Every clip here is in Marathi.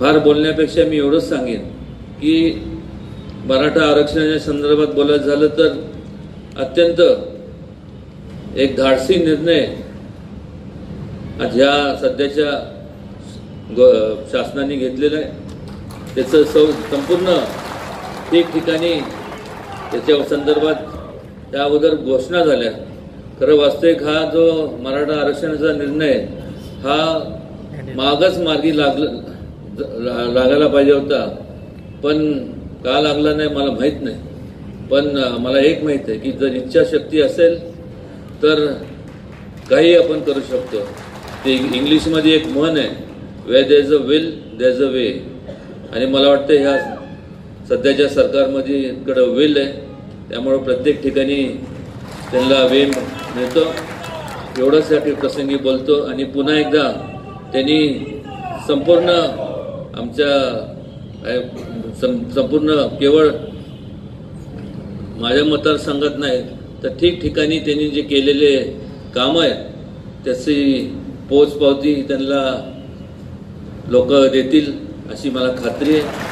फार बोलण्यापेक्षा मी एवढंच सांगेन की मराठा आरक्षणाच्या संदर्भात बोलायचं झालं तर अत्यंत एक धाडसी निर्णय ज्या ह्या सध्याच्या ग- शासनाने घेतलेला आहे. त्याचं सौ संपूर्ण ठिकठिकाणी त्याच्या संदर्भात त्या अगोदर घोषणा झाल्या. खरं वास्तविक हा जो मराठा आरक्षणाचा निर्णय हा मागच मार्गी लागला लागायला पाहिजे होता. पण का लागला नाही मला माहीत नाही. पण मला एक माहीत आहे की जर इच्छाशक्ती असेल तर काही आपण करू शकतो. ते इंग्लिशमध्ये एक म्हण आहे where there is a will there is a way आणि मला वाटतं ह्या सध्याच्या सरकारमध्ये इकडं विल आहे त्यामुळं प्रत्येक ठिकाणी त्यांना वे मिळतो. एवढंच या प्रसंगी बोलतो आणि पुन्हा एकदा त्यांनी संपूर्ण आमच्या सं- संपूर्ण केवळ माझ्या मतदारसंघात नाही तर ठिकठिकाणी त्यांनी जे केलेले कामं आहेत त्याची पोचपावती त्यांना लोक देतील अशी मला खात्री आहे.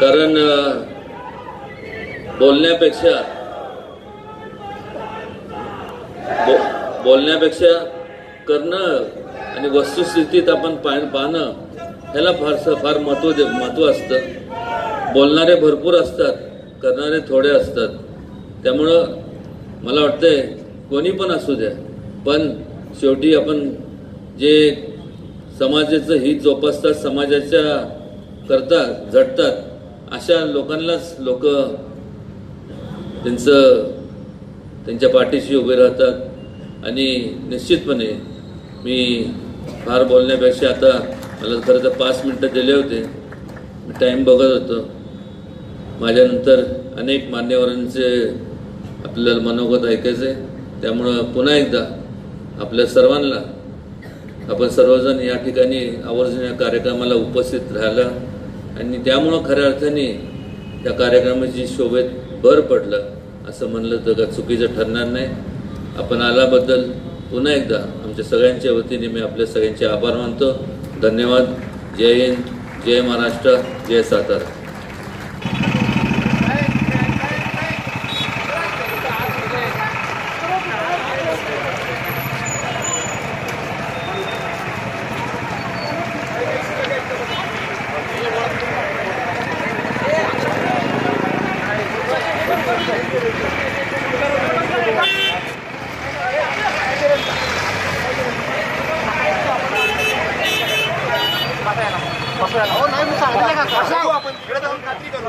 कारण बोलण्यापेक्षा बो- बोलण्यापेक्षा करणं आणि वस्तुस्थितीत आपण पाह- पाहणं ह्याला फारसं फार महत्त्व दे महत्त्व असतं. बोलणारे भरपूर असतात करणारे थोडे असतात. त्यामुळं मला वाटतंय कोणी पण असू द्या. पण शेवटी आपण जे समाजाचं हित जोपासतात समाजाच्या करता झटतात अशा लोकांनाच लोक त्यांचं त्यांच्या पाठीशी उभे राहतात आणि निश्चितपणे मी फार बोलण्यापेक्षा आता मला खरं तर पाच मिनटं दिले होते. मी टाईम बघत होतो. माझ्यानंतर अनेक मान्यवरांचे आपल्याला मनोगत ऐकायचं. आहे त्यामुळं पुन्हा एकदा आपल्या सर्वांना आपण सर्वजण या ठिकाणी आवर्जून या कार्यक्रमाला उपस्थित राहिला. आणि त्यामुळं खऱ्या अर्थाने त्या कार्यक्रमाची शोभेत भर पडलं. असं म्हणलं तर का चुकीचं ठरणार नाही. आपण आल्याबद्दल पुन्हा एकदा आमच्या सगळ्यांच्या वतीने मी आपल्या सगळ्यांचे आभार मानतो. धन्यवाद. जय हिंद. जय महाराष्ट्र. जय सातारा. हो नाही मी सांगितलं का आपण इकडे जाऊन खात्री करू